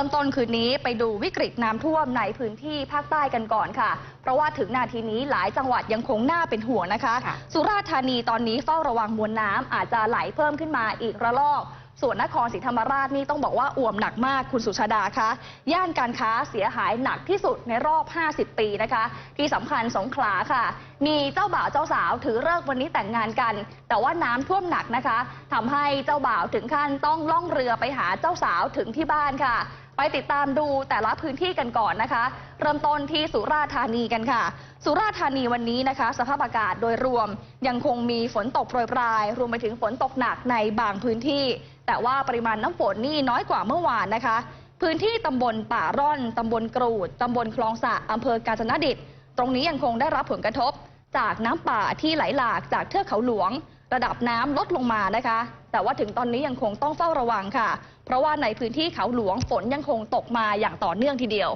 ริ่มต้นคืนนี้ไปดูวิกฤตน้ำท่วมในพื้นที่ภาคใต้กันก่อนค่ะ เพราะว่าถึงนาทีนี้หลายจังหวัดยังคงน่าเป็นห่วงนะคะค่ะสุราษฎร์ธานีตอนนี้เฝ้าระวังมวลน้ำอาจจะไหลเพิ่มขึ้นมาอีกระลอกส่วนนครศรีธรรมราชนี่ต้องบอกว่าอ่วมหนักมากคุณสุชาดาคะ ย่านการค้าเสียหายหนักที่สุดในรอบ 50 ปีนะคะ ที่สำคัญสงขลาค่ะ มีเจ้าบ่าวเจ้าสาวถือเลิกษ์วันนี้แต่งงานกัน แต่ว่าน้ำท่วมหนักนะคะทำให้เจ้าบ่าวถึงขั้นต้องล่องเรือไปหาเจ้าสาวถึงที่บ้านค่ะ ไปติดตามดูแต่ละพื้นที่กันก่อนนะคะ เริ่มต้นที่สุราษฎร์ธานีกันค่ะ สุราษฎร์ธานีวันนี้นะคะ สภาพอากาศโดยรวมยังคงมีฝนตกโปรยปราย รวมไปถึงฝนตกหนักในบางพื้นที่ แต่ว่าปริมาณน้ำฝนนี่น้อยกว่าเมื่อวานนะคะ พื้นที่ตำบลป่าร่อน ตำบลกรูด ตำบลคลองสะอำเภอกาญจนดิต ตรงนี้ยังคงได้รับผลกระทบ จากน้ำป่าที่ไหลหลากจากเทือกเขาหลวง ระดับน้ำลดลงมานะคะ แต่ว่าถึงตอนนี้ยังคงต้องเฝ้าระวังค่ะ เพราะว่าในพื้นที่เขาหลวงฝนยังคงตกมาอย่างต่อเนื่องทีเดียว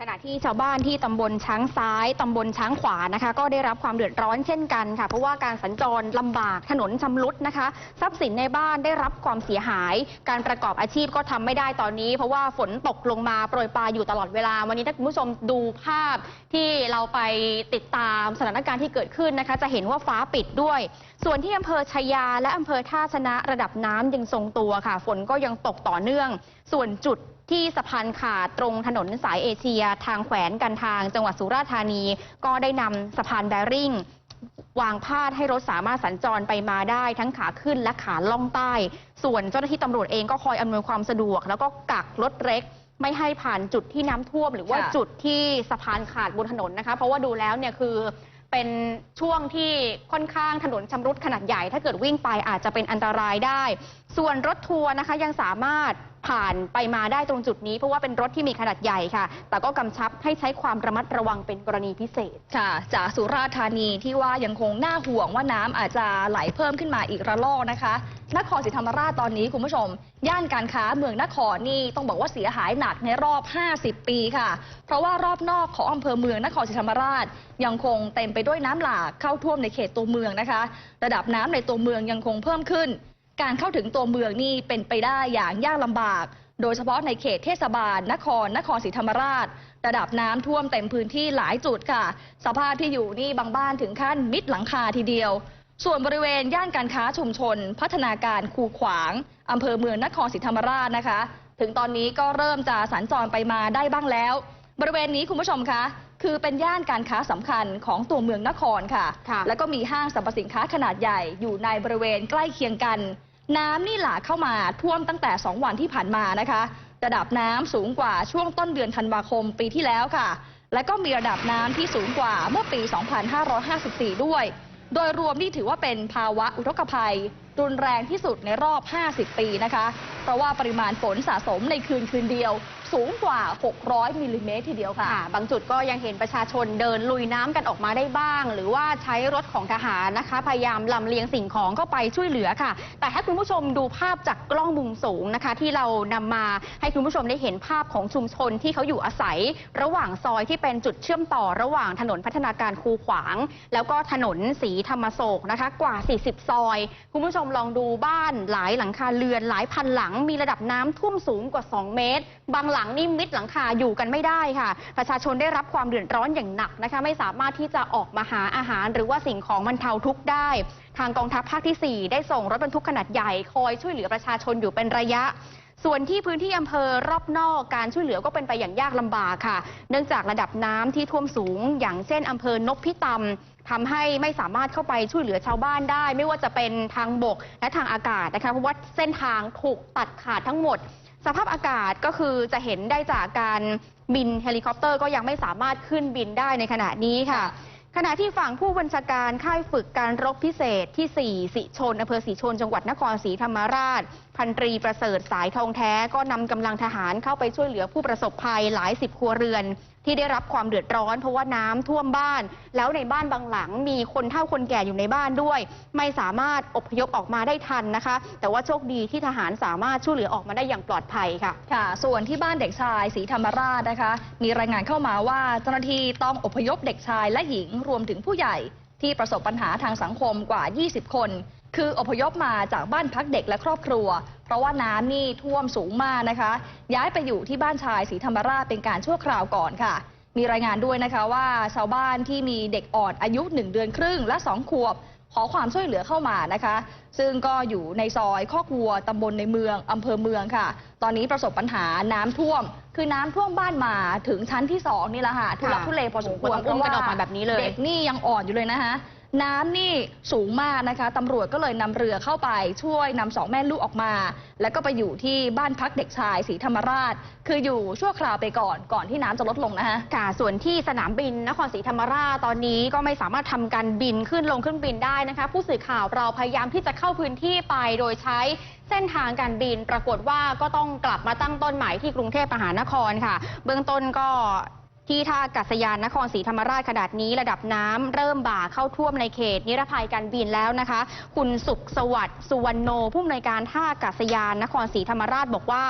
ขณะที่ชาวบ้านที่ตำบลช้างซ้ายตำบลช้างขวานะคะ ก็ได้รับความเดือดร้อนเช่นกันค่ะ เพราะว่าการสัญจรลำบากถนนชำรุดนะคะ ทรัพย์สินในบ้านได้รับความเสียหาย การประกอบอาชีพก็ทำไม่ได้ตอนนี้ เพราะว่าฝนตกลงมาโปรยปลายอยู่ตลอดเวลา วันนี้ถ้าคุณผู้ชมดูภาพที่เราไปติดตามสถานการณ์ที่เกิดขึ้นนะคะ จะเห็นว่าฟ้าปิดด้วย ส่วนที่อำเภอชายาและอำเภอท่าชนะระดับน้ำยังทรงตัวค่ะ ฝนก็ยังตกต่อเนื่อง ส่วนจุด ที่สะพานขาดตรงถนนสายเอเชีย ทางแขวนกันทาง จังหวัดสุราษฎร์ธานี ก็ได้นำสะพานแบริ่งวางพาดให้รถสามารถสัญจรไปมาได้ทั้งขาขึ้นและขาล่องใต้ ส่วนเจ้าหน้าที่ตำรวจเองก็คอยอำนวยความสะดวก แล้วก็กักรถเล็กไม่ให้ผ่านจุดที่น้ำท่วม หรือว่าจุดที่สะพานขาดบนถนนนะคะ เพราะว่าดูแล้วเนี่ยคือ เป็นช่วงที่ค่อนข้างถนนชำรุดขนาดใหญ่ ถ้าเกิดวิ่งไปอาจจะเป็นอันตรายได้ ส่วนรถทัวร์นะคะยังสามารถผ่านไปมาได้ตรงจุดนี้ เพราะว่าเป็นรถที่มีขนาดใหญ่ค่ะ แต่ก็กำชับให้ใช้ความระมัดระวังเป็นกรณีพิเศษ ค่ะ จากสุราษฎร์ธานีที่ว่ายังคงน่าห่วงว่าน้ำอาจจะไหลเพิ่มขึ้นมาอีกระลอกนะคะ นครศรีธรรมราชตอนนี้คุณผู้ชม ย่านการค้าเมืองนครนี่ต้องบอกว่าเสียหายหนักในรอบ 50 ปีค่ะ เพราะว่ารอบนอกของอำเภอเมืองนครศรีธรรมราช ยังคงเต็มไปด้วยน้ำหลากเข้าท่วมในเขตตัวเมืองนะคะ ระดับน้ำในตัวเมืองยังคงเพิ่มขึ้น การเข้าถึงตัวเมืองนี่เป็นไปได้อย่างยากลำบาก โดยเฉพาะในเขตเทศบาล นคร นครศรีธรรมราช ระดับน้ำท่วมเต็มพื้นที่หลายจุดค่ะ สภาพที่อยู่นี่บางบ้านถึงขั้นมิดหลังคาทีเดียว ส่วนบริเวณย่านการค้าชุมชน พัฒนาการคูขวางอำเภอเมืองนครศรีธรรมราชนะคะ ถึงตอนนี้ก็เริ่มจะสัญจรไปมาได้บ้างแล้ว บริเวณนี้คุณผู้ชมคะ คือเป็นย่านการค้าสำคัญของตัวเมืองนครค่ะค่ะแล้วก็มีห้างสรรพสินค้าขนาดใหญ่อยู่ในบริเวณใกล้เคียงกัน น้ำนี่หลากเข้ามาท่วมตั้งแต่ 2 วันที่ผ่านมานะคะระดับน้ำสูงกว่าช่วงต้นเดือนธันวาคมปีที่แล้วค่ะ และก็มีระดับน้ำที่สูงกว่าเมื่อปี 2554 ด้วย โดยรวมนี่ถือว่าเป็นภาวะอุทกภัย รุนแรงที่สุดในรอบ 50 ปีนะคะ เพราะว่าปริมาณฝนสะสมในคืนคืนเดียว สูงกว่า 600 มิลลิเมตรทีเดียวค่ะคะบางจุดก็ยังเห็นประชาชนเดินลุยน้ำกันออกมาได้บ้าง หรือว่าใช้รถของทหารนะคะ พยายามลำเลียงสิ่งของเข้าไปช่วยเหลือค่ะ แต่ให้คุณผู้ชมดูภาพจากกล้องมุมสูงนะคะ ที่เรานำมาให้คุณผู้ชมได้เห็นภาพของชุมชนที่เขาอยู่อาศัย ระหว่างซอยที่เป็นจุดเชื่อมต่อระหว่างถนนพัฒนาการคูขวาง แล้วก็ถนนสีธรรมโศกนะคะ กว่า 40 ซอย คุณผู้ชมลองดูบ้านหลายหลังคาเรือนหลายพันหลัง มีระดับน้ำท่วมสูงกว่า 2 เมตร บางหลังนี่มิดหลังคาอยู่กันไม่ได้ค่ะ ประชาชนได้รับความเดือดร้อนอย่างหนักนะคะ ไม่สามารถที่จะออกมาหาอาหาร หรือว่าสิ่งของบรรเทาทุกข์ได้ ทางกองทัพภาคที่ 4 ได้ส่งรถบรรทุกขนาดใหญ่คอยช่วยเหลือประชาชนอยู่เป็นระยะ ส่วนที่พื้นที่อำเภอรอบนอกการช่วยเหลือก็เป็นไปอย่างยากลำบากค่ะ เนื่องจากระดับน้ำที่ท่วมสูง อย่างเช่นอำเภอนพิตำทำให้ไม่สามารถเข้าไปช่วยเหลือชาวบ้านได้ ไม่ว่าจะเป็นทางบกและทางอากาศนะคะเพราะว่าเส้นทางถูกตัดขาดทั้งหมด สภาพอากาศก็คือจะเห็นได้จากการบินเฮลิคอปเตอร์ก็ยังไม่สามารถขึ้นบินได้ในขณะนี้ค่ะ ขณะที่ฝั่งผู้บัญชาการค่ายฝึกการรบพิเศษที่ 4 สิชนอำเภอสิชน จังหวัดนครศรีธรรมราช พันตรีประเสริฐสายทองแท้ก็นำกำลังทหารเข้าไปช่วยเหลือผู้ประสบภัยหลายสิบครัวเรือน ที่ได้รับความเดือดร้อน เพราะว่าน้ำท่วมบ้าน แล้วในบ้านบางหลัง มีคนเฒ่าคนแก่อยู่ในบ้านด้วย ไม่สามารถอพยพออกมาได้ทันนะคะ แต่ว่าโชคดีที่ทหารสามารถช่วยเหลือออกมาได้อย่างปลอดภัยค่ะค่ะ ส่วนที่บ้านเด็กชายศรีธรรมราชนะคะ มีรายงานเข้ามาว่าเจ้าหน้าที่ต้องอพยพเด็กชายและหญิงรวมถึงผู้ใหญ่ที่ประสบปัญหาทางสังคมกว่า 20 คน คืออพยพมาจากบ้านพักเด็กและครอบครัว เพราะว่าน้ำนี่ท่วมสูงมากนะคะ ย้ายไปอยู่ที่บ้านชายศรีธรรมราชเป็นการชั่วคราวก่อนค่ะ มีรายงานด้วยนะคะว่าชาวบ้านที่มีเด็กอ่อนอายุ 1 เดือนครึ่งและ 2 ขวบ ขอความช่วยเหลือเข้ามานะคะ ซึ่งก็อยู่ในซอยข้อกวัวตำบลในเมืองอำเภอเมืองค่ะ ตอนนี้ประสบปัญหาน้ำท่วม คือน้ำท่วมบ้านมาถึงชั้นที่สองนี่แหละค่ะทุลักทุเลพอสมควรต้องอุ้มกันออกมาแบบนี้เลย เด็กนี่ยังอ่อนอยู่เลยนะคะ น้ำนี่สูงมากนะคะตำรวจก็เลยนำเรือเข้าไปช่วยนำสองแม่ลูกออกมา แล้วก็ไปอยู่ที่บ้านพักเด็กชายศรีธรรมราช คืออยู่ชั่วคราวไปก่อนก่อนที่น้ำจะลดลงนะคะค่ะส่วนที่สนามบินนครศรีธรรมราชตอนนี้ก็ไม่สามารถทำการบินขึ้นลงเครื่องบินได้นะคะ ผู้สื่อข่าวเราพยายามที่จะเข้าพื้นที่ไปโดยใช้เส้นทางการบินปรากฏว่าก็ต้องกลับมาตั้งต้นใหม่ที่กรุงเทพมหานครค่ะ เบื้องต้นก็ ที่ท่าอากาศยานนครศรีธรรมราชขนาดนี้ระดับน้ำเริ่มบ่าเข้าท่วมในเขต นิรภัยการบินแล้วนะคะ คุณสุขสวัสดิ์สุวรรณโนผู้อำนวยการท่าอากาศยานนครศรีธรรมราชบอกว่า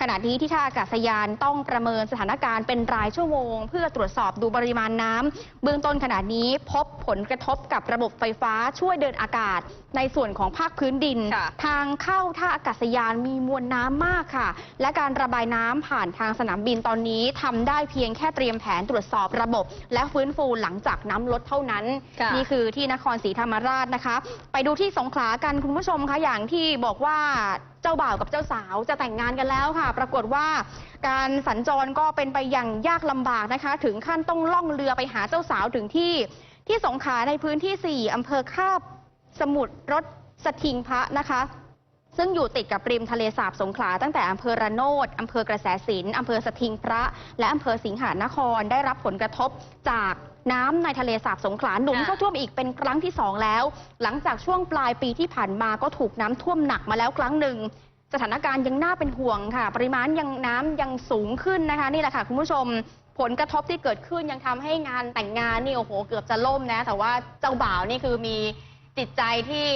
ขณะนี้ที่ท่าอากาศยานต้องประเมินสถานการณ์เป็นรายชั่วโมง เพื่อตรวจสอบดูปริมาณน้ำเบื้องต้นขณะนี้พบผลกระทบกับระบบไฟฟ้าช่วยเดินอากาศ ในส่วนของภาคพื้นดินค่ะทางเข้าท่าอากาศยานมีมวลน้ำมากค่ะ และการระบายน้ำผ่านทางสนามบินตอนนี้ทำได้เพียงแค่เตรียมแผนตรวจสอบระบบ และฟื้นฟูหลังจากน้ำลดเท่านั้นค่ะนี่คือที่นครศรีธรรมราชนะคะ ไปดูที่สงขลากันคุณผู้ชมคะอย่างที่บอกว่าเจ้าบ่าวกับเจ้าสาวจะแต่งงานกันแล้วค่ะ ปรากฏว่าการสัญจรก็เป็นไปอย่างยากลำบากนะคะ ถึงขั้นต้องล่องเรือไปหาเจ้าสาวถึงที่ที่สงขลาในพื้นที่ 4อำเภอคาบสมุทรรถสถิงพระนะคะ ซึ่งอยู่ติดกับริมทะเลสาบสงขลาตั้งแต่อำเภอระโนดอำเภอกระแสสินอำเภอสทิงพระ และอำเภอสิงหานครได้รับผลกระทบจากน้ำในทะเลสาบสงขลาหนุนเข้าท่วมอีกเป็นครั้งที่สองแล้ว หลังจากช่วงปลายปีที่ผ่านมาก็ถูกน้ำท่วมหนักมาแล้วครั้งหนึ่ง สถานการณ์ยังน่าเป็นห่วงค่ะ ปริมาณยังน้ำยังสูงขึ้นนะคะ นี่แหละค่ะคุณผู้ชมผลกระทบที่เกิดขึ้นยังทำให้งานแต่งงานนี่โอ้โหเกือบจะล่มนะ แต่ว่าเจ้าบ่าวนี่คือมีจิตใจที่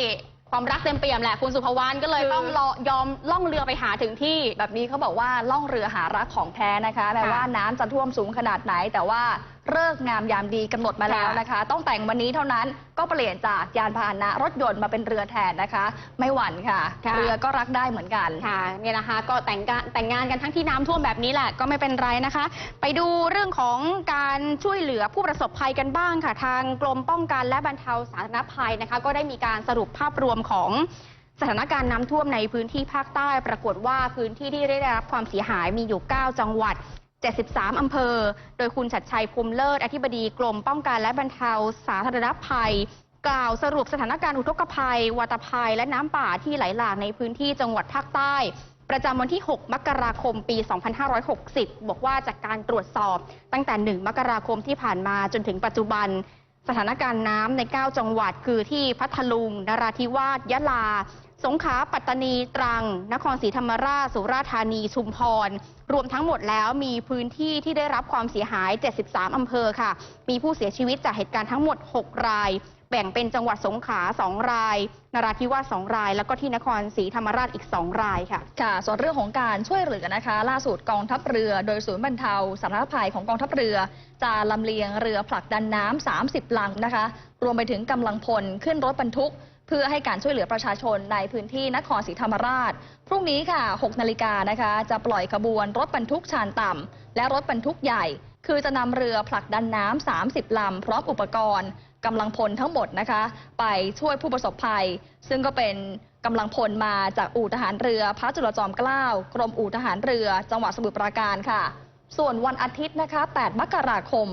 ความรักเต็มเปี่ยมแหละคุณสุภวรรณก็เลยคือต้องรอยอมล่องเรือไปหาถึงที่ แบบนี้เขาบอกว่าล่องเรือหารักของแท้นะคะแม้ว่าน้ำจะท่วมสูงขนาดไหนแต่ว่า เลิกษ์งามยามดีกำหนดมาแล้วนะคะ ต้องแต่งวันนี้เท่านั้นก็เปลี่ยนจากยานพาหนะ รถยนต์มาเป็นเรือแทนนะคะ ไม่หวั่นค่ะค่ะเรือก็รักได้เหมือนกันค่ะเนี่ยนะคะ ก็แต่งกานแต่งงานกันทั้งที่น้ำท่วมแบบนี้แหละก็ไม่เป็นไรนะคะ ไปดูเรื่องของการช่วยเหลือผู้ประสบภัยกันบ้างค่ะ ทางกรมป้องกันและบรรเทาสาธารณภัยนะคะ ก็ได้มีการสรุปภาพรวมของสถานการณ์น้ำท่วมในพื้นที่ภาคใต้ ปรากฏว่าพื้นที่ที่ได้รับความเสียหายมีอยู่ 9 จังหวัด 73 อำเภอ โดยคุณชัดชัยภูมิเลิศ อธิบดีกรมป้องกันและบรรเทาสาธารณภัย กล่าวสรุปสถานการณ์อุทกภัย วัตภัย และน้ำป่าที่ไหลหลากในพื้นที่จังหวัดภาคใต้ ประจำวันที่ 6 มกราคม ปี 2560 บอกว่าจากการตรวจสอบตั้งแต่ 1 มกราคมที่ผ่านมาจนถึงปัจจุบัน สถานการณ์น้ำใน 9 จังหวัดคือที่พัทลุง นราธิวาส ยะลา สงขลาปัตตานี ตรัง นครศรีธรรมราช สุราษฎร์ธานี ชุมพร รวมทั้งหมดแล้วมีพื้นที่ที่ได้รับความเสียหาย 73 อำเภอค่ะ มีผู้เสียชีวิตจากเหตุการณ์ทั้งหมด 6 ราย แบ่งเป็นจังหวัดสงขลา 2 ราย นราธิวาส 2 ราย แล้วก็ที่นครศรีธรรมราชอีก 2 รายค่ะ ค่ะ ส่วนเรื่องของการช่วยเหลือนะคะ ล่าสุดกองทัพเรือ โดยศูนย์บรรเทาสาธารณภัยของกองทัพเรือจะลำเลียงเรือผลักดันน้ำ30ลำนะคะ รวมไปถึงกำลังพลขึ้นรถบรรทุก เพื่อให้การช่วยเหลือประชาชนในพื้นที่นครศรีธรรมราช พรุ่งนี้ค่ะ 6 นาฬิกานะคะ จะปล่อยขบวนรถบรรทุกชานต่ำและรถบรรทุกใหญ่ คือจะนำเรือผลักดันน้ำ 30 ลำ พร้อมอุปกรณ์กำลังพลทั้งหมดนะคะ ไปช่วยผู้ประสบภัย ซึ่งก็เป็นกำลังพลมาจากอู่ทหารเรือ พระจุลจอมเกล้า กรมอู่ทหารเรือ จังหวัดสมุทรปราการค่ะ ส่วนวันอาทิตย์นะคะ 8 มกราคม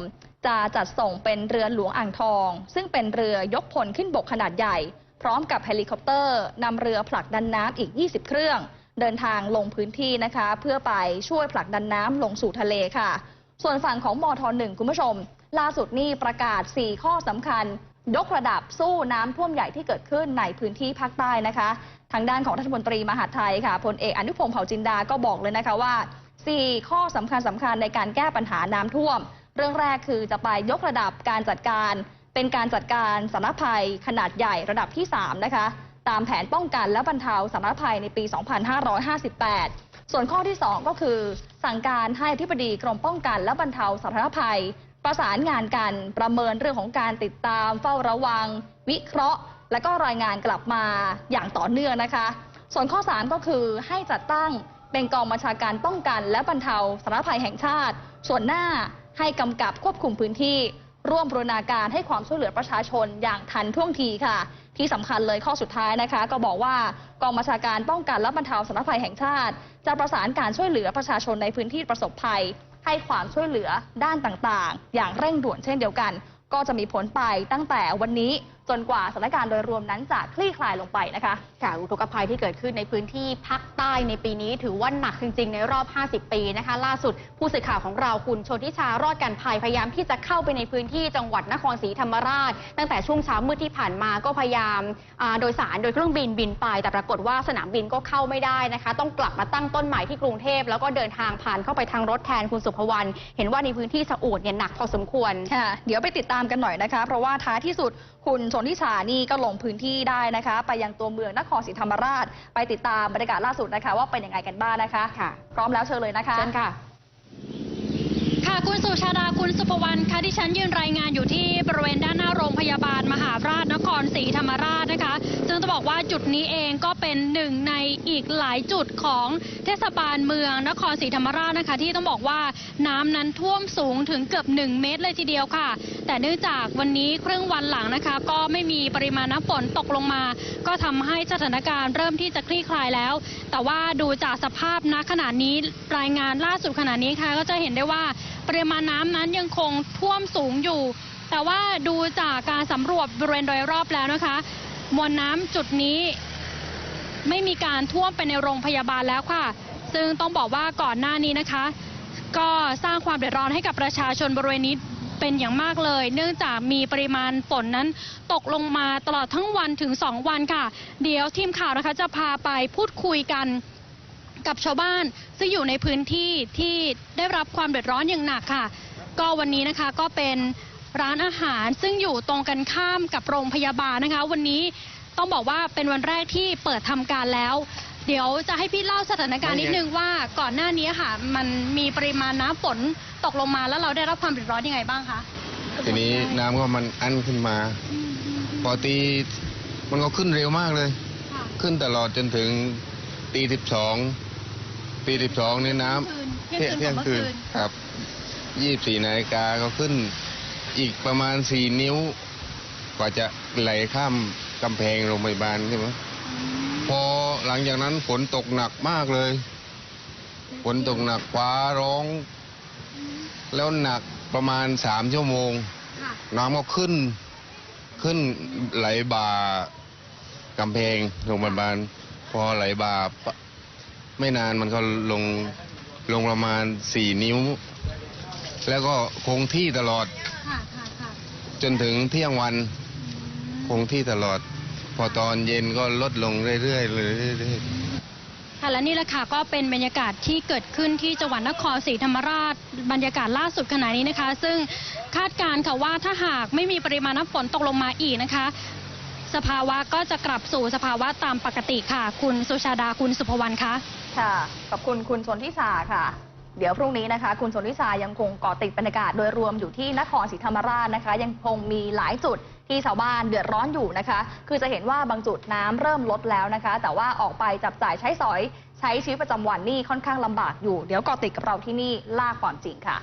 จะจัดส่งเป็นเรือหลวงอ่างทอง ซึ่งเป็นเรือยกพลขึ้นบกขนาดใหญ่ พร้อมกับเฮลิคอปเตอร์นำเรือผลักดันน้ำอีก 20 เครื่อง เดินทางลงพื้นที่นะคะ เพื่อไปช่วยผลักดันน้ำลงสู่ทะเลค่ะ ส่วนฝั่งของมทหนึ่งคุณผู้ชม ล่าสุดนี่ประกาศ 4 ข้อสำคัญ ยกระดับสู้น้ำท่วมใหญ่ที่เกิดขึ้นในพื้นที่ภาคใต้นะคะ ทางด้านของรัฐมนตรีมหาดไทยค่ะพลเอกอนุพงศ์เผ่าจินดาก็บอกเลยนะคะว่า 4 ข้อสำคัญสำคัญในการแก้ปัญหาน้ำท่วม เรื่องแรกคือจะไปยกระดับการจัดการ เป็นการจัดการสารภัยขนาดใหญ่ระดับที่ 3 นะคะ ตามแผนป้องกันและบรรเทาสารภัยในปี 2558 ส่วนข้อที่ 2 ก็คือ สั่งการให้อธิบดีกรมป้องกันและบรรเทาสาธารณภัย ประสานงานกันประเมินเรื่องของการติดตาม เฝ้าระวัง วิเคราะห์ และก็รายงานกลับมาอย่างต่อเนื่องนะคะ ส่วนข้อ 3 ก็คือให้จัดตั้งเป็นกองบัญชาการป้องกันและบรรเทาสาธารณภัยแห่งชาติ ส่วนหน้าให้กำกับควบคุมพื้นที่ ร่วมบรณาการให้ความช่วยเหลือประชาชนอย่างทันท่วงทีค่ะ ที่สำคัญเลยข้อสุดท้ายนะคะ ก็บอกว่ากองบัญชาการป้องกันและบรรเทาสาธารณภัยแห่งชาติ จะประสานการช่วยเหลือประชาชนในพื้นที่ประสบภัย ให้ความช่วยเหลือด้านต่างๆ อย่างเร่งด่วนเช่นเดียวกัน ก็จะมีผลไปตั้งแต่วันนี้จนกว่าสถานการณ์โดยรวมนั้นจะคลี่คลายลงไปนะคะค่ะอุทกภัยที่เกิดขึ้นในพื้นที่ภาคใต้ในปีนี้ ถือว่าหนักจริง ๆ ในรอบ 50 ปีนะคะ ล่าสุดผู้สื่อข่าวของเราคุณชนทิชารอดกันภัยพยายามที่จะเข้าไปในพื้นที่จังหวัดนครศรีธรรมราช ตั้งแต่ช่วงเช้ามืดที่ผ่านมาก็พยายามอ่าโดยสารโดยเครื่องบินบินไป แต่ปรากฏว่าสนามบินก็เข้าไม่ได้นะคะ ต้องกลับมาตั้งต้นใหม่ที่กรุงเทพแล้วก็เดินทางผ่านเข้าไปทางรถแทนคุณสุภวรรณเห็นว่าในพื้นที่สะอูดเนี่ยหนักพอสมควรค่ะเดี๋ยวไปติดตามกันหน่อยนะคะ เพราะว่าท้ายที่สุดคุณชนทิชานี่ก็ลงพื้นที่ได้นะคะ ไปยังตัวเมืองนครศรีธรรมราช ไปติดตามบรรยากาศล่าสุดนะคะ ว่าเป็นยังไงกันบ้างนะคะค่ะพร้อมแล้วเชิญเลยนะคะเชิญค่ะ ค่ะคุณสุชาดาคุณสุภวรรณค่ะที่ฉันยืนรายงานอยู่ที่บริเวณด้านหน้าโรงพยาบาลมหาราชนครศรีธรรมราชนะคะซึ่งต้องบอกว่าจุดนี้เองก็เป็นหนึ่งในอีกหลายจุดของเทศบาลเมืองนครศรีธรรมราชนะคะ ที่ต้องบอกว่าน้ำนั้นท่วมสูงถึงเกือบ 1 เมตรเลยทีเดียวค่ะ แต่เนื่องจากวันนี้ครึ่งวันหลังนะคะ ก็ไม่มีปริมาณน้ำฝนตกลงมา ก็ทำให้สถานการณ์เริ่มที่จะคลี่คลายแล้ว แต่ว่าดูจากสภาพณขณะนี้รายงานล่าสุดขณะนี้ค่ะก็จะเห็นได้ว่า ปริมาณน้ำนั้นยังคงท่วมสูงอยู่ แต่ว่าดูจากการสำรวจบริเวณโดยรอบแล้วนะคะ มวลน้ำจุดนี้ ไม่มีการท่วมไปในโรงพยาบาลแล้วค่ะ ซึ่งต้องบอกว่าก่อนหน้านี้นะคะ ก็สร้างความเดือดร้อนให้กับประชาชนบริเวณนี้เป็นอย่างมากเลย เนื่องจากมีปริมาณฝนนั้นตกลงมาตลอดทั้งวันถึง 2 วันค่ะ เดี๋ยวทีมข่าวนะคะจะพาไปพูดคุยกันกับชาวบ้าน ซึ่งอยู่ในพื้นที่ที่ได้รับความเดือดร้อนอย่างหนักค่ะ ก็วันนี้นะคะก็เป็นร้านอาหารซึ่งอยู่ตรงกันข้ามกับโรงพยาบาลนะคะ วันนี้ต้องบอกว่าเป็นวันแรกที่เปิดทำการแล้ว เดี๋ยวจะให้พี่เล่าสถานการณ์นิดนึงว่าก่อนหน้านี้ค่ะ มันมีปริมาณน้ำฝนตกลงมาแล้วเราได้รับความเดือดร้อนยังไงบ้างคะทีนี้น้ำก็มันอั้นขึ้นมาพอตีมันก็ขึ้นเร็วมากเลยค่ะขึ้นตลอดจนถึงตีสิบสอง ตีสิบสองนี่น้ำเที่ยงคืนเที่ยงคืนของเมื่อคืนครับยี่สี่นาฬิกาก็ขึ้นอีกประมาณสี่นิ้ว กว่าจะไหลข้ามกำแพงโรงพยาบาลใช่ไหมพอหลังจากนั้นฝนตกหนักมากเลยฝนตกหนักฟ้าร้อง แล้วหนักประมาณสามชั่วโมงค่ะน้ำก็ขึ้น ขึ้นไหลบ่ากำแพงโรงพยาบาลพอไหลบ่าปะ ไม่นานมันก็ลงลงประมาณสี่นิ้ว แล้วก็คงที่ตลอด ค่ะค่ะค่ะจนถึงเที่ยงวันคงที่ตลอด พอตอนเย็นก็ลดลงเรื่อยๆเลยเรื่อยๆ ค่ะและนี่แหละค่ะก็เป็นบรรยากาศที่เกิดขึ้นที่จังหวัดนครศรีธรรมราช บรรยากาศล่าสุดขณะนี้นะคะ ซึ่งคาดการณ์ค่ะว่าถ้าหากไม่มีปริมาณน้ำฝนตกลงมาอีกนะคะ สภาวะก็จะกลับสู่สภาวะตามปกติค่ะ คุณสุชาดาคุณสุภวรรณคะค่ะขอบคุณคุณชนทิชาค่ะ เดี๋ยวพรุ่งนี้นะคะ คุณชนทิชายังคงเกาะติดบรรยากาศโดยรวมอยู่ที่นครศรีธรรมราชนะคะ ยังคงมีหลายจุดที่ชาวบ้านเดือดร้อนอยู่นะคะ คือจะเห็นว่าบางจุดน้ำเริ่มลดแล้วนะคะ แต่ว่าออกไปจับจ่ายใช้สอย ใช้ชีวิตประจำวันนี่ค่อนข้างลำบากอยู่ เดี๋ยวเกาะติดกับเราที่นี่ล่ากก่อนจริงค่ะ